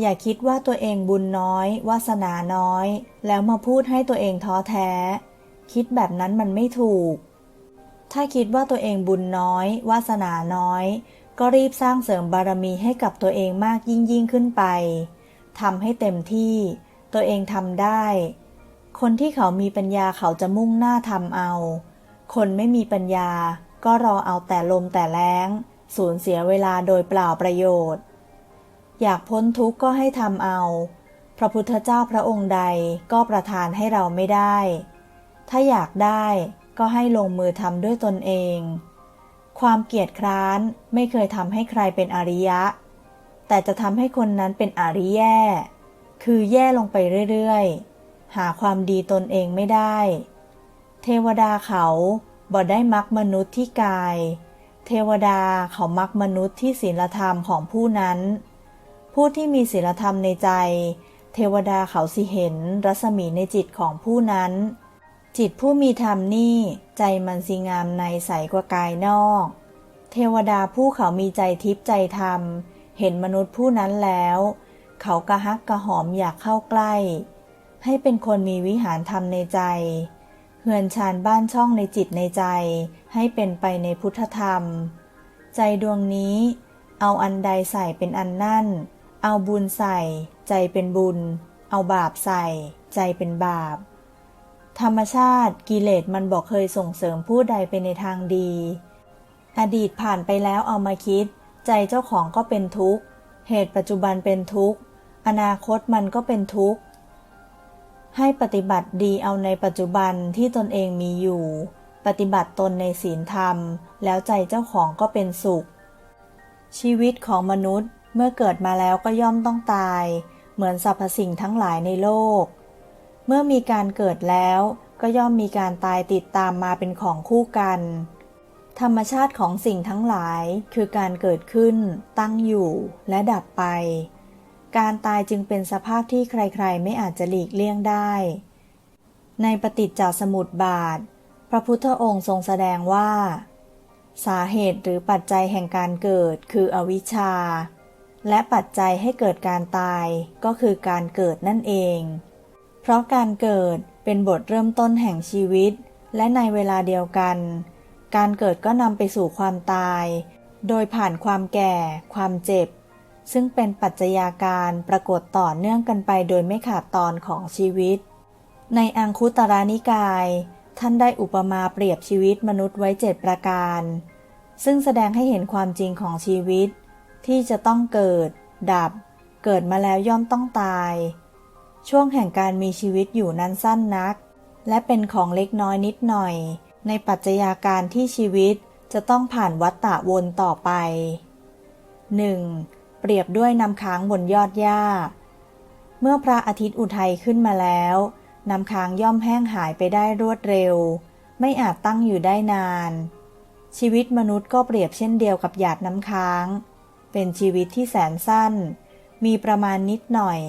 อย่าคิดว่าตัวเองบุญน้อย วาสนาน้อย แล้วมาพูดให้ตัวเองท้อแท้ คิดแบบนั้นมันไม่ถูก ถ้าคิดว่าตัวเองบุญน้อย วาสนาน้อย ก็รีบสร้างเสริมบารมีให้กับตัวเองมากยิ่งยิ่งขึ้นไปทำให้เต็มที่ ตัวเองทำได้ คนที่เขามีปัญญาเขาจะมุ่งหน้าทำเอา คนไม่มีปัญญาก็รอเอาแต่ลมแต่แรงสูญเสียเวลาโดยเปล่าประโยชน์ อยากพ้นทุกข์ก็ให้ทำเอา พระพุทธเจ้าพระองค์ใดก็ประทานให้เราไม่ได้ ถ้าอยากได้ก็ให้ลงมือทำด้วยตนเอง ความเกียจคร้านไม่เคยทำให้ใครเป็นอริยะ แต่จะทำให้คนนั้นเป็นอริแย่ คือแย่ลงไปเรื่อยๆ หาความดีตนเองไม่ได้ เทวดาเขาบ่ได้มักมนุษย์ที่กาย เทวดาเขามักมนุษย์ที่ศีลธรรมของผู้นั้น ผู้ที่มีศีลธรรมในใจ เทวดาเขาสิเห็นรัศมีในจิตของผู้นั้น จิตผู้มีธรรมนี่ใจมันสิงามในใสกว่ากายนอก เทวดาผู้เขามีใจทิพย์ใจธรรม เห็นมนุษย์ผู้นั้นแล้ว เขากระฮักกระหอมอยากเข้าใกล้ ให้เป็นคนมีวิหารธรรมในใจเฮือนชานบ้านช่องในจิตในใจ ให้เป็นไปในพุทธธรรม ใจดวงนี้ เอาอันใดใส่เป็นอันนั่น เอาบุญใส่ ใจเป็นบุญ เอาบาปใส่ ใจเป็นบาป ธรรมชาติกิเลสมันบอกเคยส่งเสริมผู้ใดไปในทางดี อดีตผ่านไปแล้วเอามาคิด ใจเจ้าของก็เป็นทุกข์ เหตุปัจจุบันเป็นทุกข์ อนาคตมันก็เป็นทุกข์ ให้ปฏิบัติดีเอาในปัจจุบันที่ตนเองมีอยู่ ปฏิบัติตนในศีลธรรม แล้วใจเจ้าของก็เป็นสุข ชีวิตของมนุษย์ เมื่อเกิดมาแล้วก็ย่อมต้องตาย เหมือนสรรพสิ่งทั้งหลายในโลก เมื่อมีการเกิดแล้วก็ย่อมมีการตายติดตามมาเป็นของคู่กัน ธรรมชาติของสิ่งทั้งหลายคือการเกิดขึ้น ตั้งอยู่ และดับไป การตายจึงเป็นสภาพที่ใครๆ ไม่อาจจะหลีกเลี่ยงได้ ในปฏิจจสมุปบาท พระพุทธองค์ทรงแสดงว่า สาเหตุหรือปัจจัยแห่งการเกิดคืออวิชชา และปัจจัยให้เกิดการตายก็คือการเกิดนั่นเอง เพราะการเกิดเป็นบทเริ่มต้นแห่งชีวิต และในเวลาเดียวกัน การเกิดก็นำไปสู่ความตาย โดยผ่านความแก่ ความเจ็บ ซึ่งเป็นปัจจัยาการปรากฏต่อเนื่องกันไปโดยไม่ขาดตอนของชีวิต ในอังคุตรานิกาย ท่านได้อุปมาเปรียบชีวิตมนุษย์ไว้เจ็ดประการ ซึ่งแสดงให้เห็นความจริงของชีวิต ที่จะต้องเกิด ดับ เกิดมาแล้วย่อมต้องตาย ช่วงแห่งการมีชีวิตอยู่นั้นสั้นนัก และเป็นของเล็กน้อยนิดหน่อย ในปัจจัยาการที่ชีวิตจะต้องผ่านวัฏฏะวนต่อไป 1. เปรียบด้วยน้ำค้างบนยอดหญ้า เมื่อพระอาทิตย์อุทัยขึ้นมาแล้วน้ำค้างย่อมแห้งหายไปได้รวดเร็ว ไม่อาจตั้งอยู่ได้นาน ชีวิตมนุษย์ก็เปรียบเช่นเดียวกับหยาดน้ำค้าง เป็นชีวิตที่แสนสั้น มีประมาณนิดหน่อย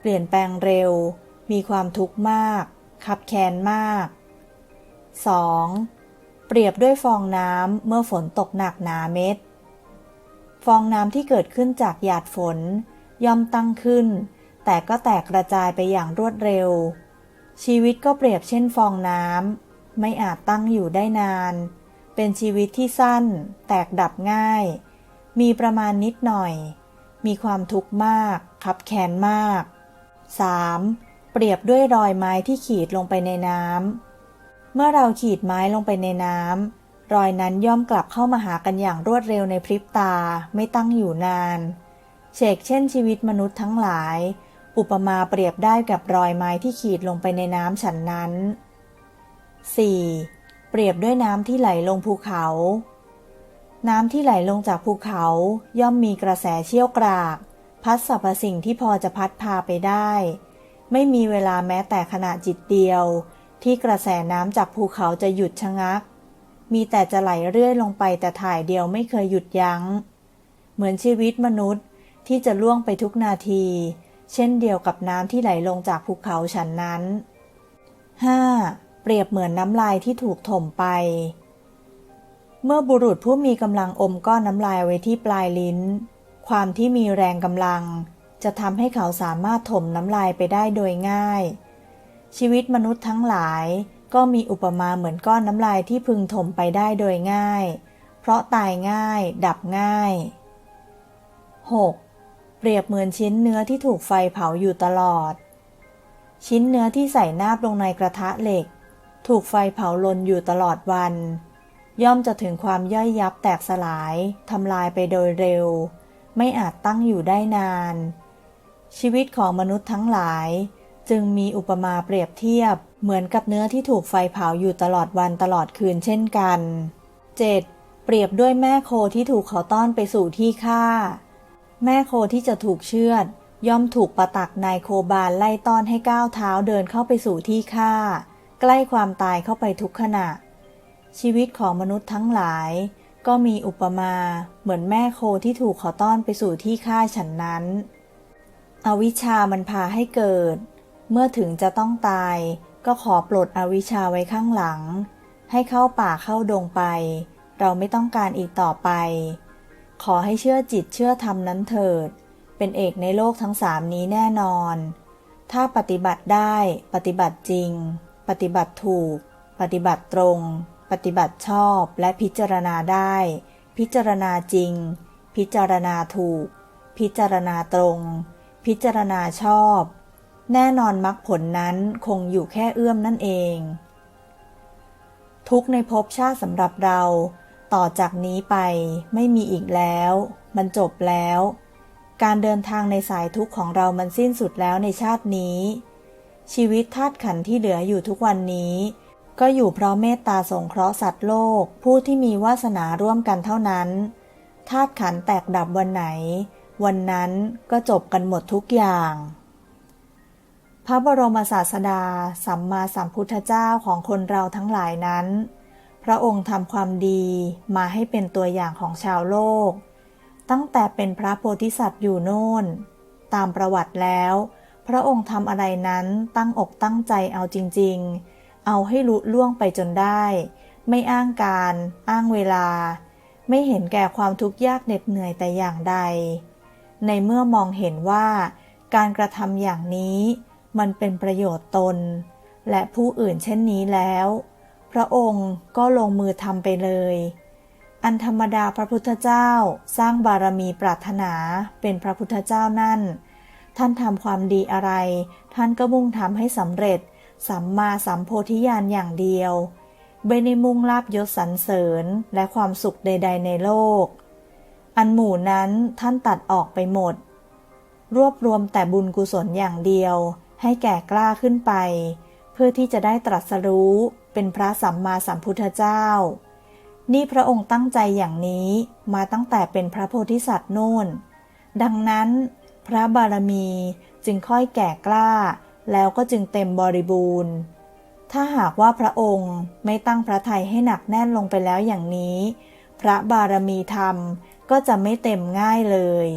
เปลี่ยนแปลงเร็ว มีความทุกข์มากขับแค้นมาก 2. เปรียบด้วยฟองน้ำเมื่อฝนตกหนักหนาเม็ด ฟองน้ำที่เกิดขึ้นจากหยาดฝน ย่อมตั้งขึ้น แต่ก็แตกกระจายไปอย่างรวดเร็ว ชีวิตก็เปรียบเช่นฟองน้ำไม่อาจตั้งอยู่ได้นาน เป็นชีวิตที่สั้น แตกดับง่าย มีประมาณนิดหน่อย มีความทุกข์มากขับแค้นมาก 3. เปรียบด้วยรอยไม้ที่ขีดลงไปในน้ำ เมื่อเราขีดไม้ลงไปในน้ำรอยนั้นย่อมกลับเข้ามาหากันอย่างรวดเร็วในพริบตาไม่ตั้งอยู่นานเชกเช่นชีวิตมนุษย์ทั้งหลาย อุปมาเปรียบได้กับรอยไม้ที่ขีดลงไปในน้ำฉันนั้น 4. เปรียบด้วยน้ำที่ไหลลงภูเขา น้ำที่ไหลลงจากภูเขาย่อมมีกระแสเชี่ยวกราก พัดสรรพสิ่งที่พอจะพัดพาไปได้ ไม่มีเวลาแม้แต่ขณะจิตเดียว ที่กระแสน้ำจากภูเขาจะหยุดชะงัก มีแต่จะไหลเรื่อยลงไปแต่ถ่ายเดียวไม่เคยหยุดยัง้ง เหมือนชีวิตมนุษย์ที่จะล่วงไปทุกนาที เช่นเดียวกับน้ำที่ไหลลงจากภูเขาฉันนั้น 5. เปรียบเหมือนน้ำลายที่ถูกถมไป เมื่อบุรุษผู้มีกำลังอมก้อนน้ำลายไว้ที่ปลายลิ้น ความที่มีแรงกำลัง จะทำให้เขาสามารถถมน้ำลายไปได้โดยง่าย ชีวิตมนุษย์ทั้งหลายก็มีอุปมาเหมือนก้อนน้ำลายที่พึงถมไปได้โดยง่าย เพราะตายง่าย ดับง่าย 6. เปรียบเหมือนชิ้นเนื้อที่ถูกไฟเผาอยู่ตลอด ชิ้นเนื้อที่ใส่นาบลงในกระทะเหล็ก ถูกไฟเผาลนอยู่ตลอดวัน ย่อมจะถึงความย่อยยับแตกสลายทำลายไปโดยเร็ว ไม่อาจตั้งอยู่ได้นาน ชีวิตของมนุษย์ทั้งหลาย จึงมีอุปมาเปรียบเทียบ เหมือนกับเนื้อที่ถูกไฟเผาอยู่ตลอดวันตลอดคืนเช่นกัน 7. เปรียบด้วยแม่โคที่ถูกเขาต้อนไปสู่ที่ฆ่า แม่โคที่จะถูกเชือด ย่อมถูกประตักนายโคบาลไล่ต้อนให้ก้าวเท้าเดินเข้าไปสู่ที่ฆ่า ใกล้ความตายเข้าไปทุกขณะ ชีวิตของมนุษย์ทั้งหลาย ก็มีอุปมาเหมือนแม่โคที่ถูกเขาต้อนไปสู่ที่ฆ่าฉันนั้น อวิชชามันพาให้เกิด เมื่อถึงจะต้องตาย ก็ขอปลดอวิชชาไว้ข้างหลัง ให้เข้าป่าเข้าดงไป เราไม่ต้องการอีกต่อไป ขอให้เชื่อจิตเชื่อธรรมนั้นเถิด เป็นเอกในโลกทั้งสามนี้แน่นอน ถ้าปฏิบัติได้ ปฏิบัติจริง ปฏิบัติถูก ปฏิบัติตรง ปฏิบัติชอบและพิจารณาได้ พิจารณาจริง พิจารณาถูก พิจารณาตรง พิจารณาชอบ แน่นอนมรรคผลนั้นคงอยู่แค่เอื้อมนั่นเอง ทุกในภพชาติสำหรับเรา ต่อจากนี้ไปไม่มีอีกแล้ว มันจบแล้ว การเดินทางในสายทุกข์ของเรามันสิ้นสุดแล้วในชาตินี้ ชีวิตธาตุขันธ์ที่เหลืออยู่ทุกวันนี้ ก็อยู่เพราะเมตตาสงเคราะห์สัตว์โลก ผู้ที่มีวาสนาร่วมกันเท่านั้นธาตุขันแตกดับวันไหน วันนั้นก็จบกันหมดทุกอย่าง พระบรมศาสดา สัมมาสัมพุทธเจ้าของคนเราทั้งหลายนั้น พระองค์ทำความดีมาให้เป็นตัวอย่างของชาวโลก ตั้งแต่เป็นพระโพธิสัตว์อยู่โน่น ตามประวัติแล้ว พระองค์ทำอะไรนั้นตั้งอกตั้งใจเอาจริง ๆ เอาให้ลุล่วงไปจนได้ ไม่อ้างการ อ้างเวลา ไม่เห็นแก่ความทุกข์ยากเหน็ดเหนื่อยแต่อย่างใด ในเมื่อมองเห็นว่า การกระทำอย่างนี้ มันเป็นประโยชน์ตน และผู้อื่นเช่นนี้แล้ว พระองค์ก็ลงมือทำไปเลย อันธรรมดาพระพุทธเจ้าสร้างบารมีปรารถนาเป็นพระพุทธเจ้านั่น ท่านทำความดีอะไร ท่านก็มุ่งทำให้สำเร็จ สัมมาสัมโพธิญาณอย่างเดียวไม่ได้มุ่งลาบยศสรรเสริญและความสุขใด ๆ ในโลก อันหมู่นั้นท่านตัดออกไปหมด รวบรวมแต่บุญกุศลอย่างเดียว ให้แก่กล้าขึ้นไป เพื่อที่จะได้ตรัสรู้เป็นพระสัมมาสัมพุทธเจ้า นี่พระองค์ตั้งใจอย่างนี้มาตั้งแต่เป็นพระโพธิสัตว์โน่น ดังนั้น พระบารมีจึงค่อยแก่กล้า แล้วก็จึงเต็มบริบูรณ์ ถ้าหากว่าพระองค์ไม่ตั้งพระทัยให้หนักแน่นลงไปแล้วอย่างนี้ พระบารมีธรรมก็จะไม่เต็มง่ายเลย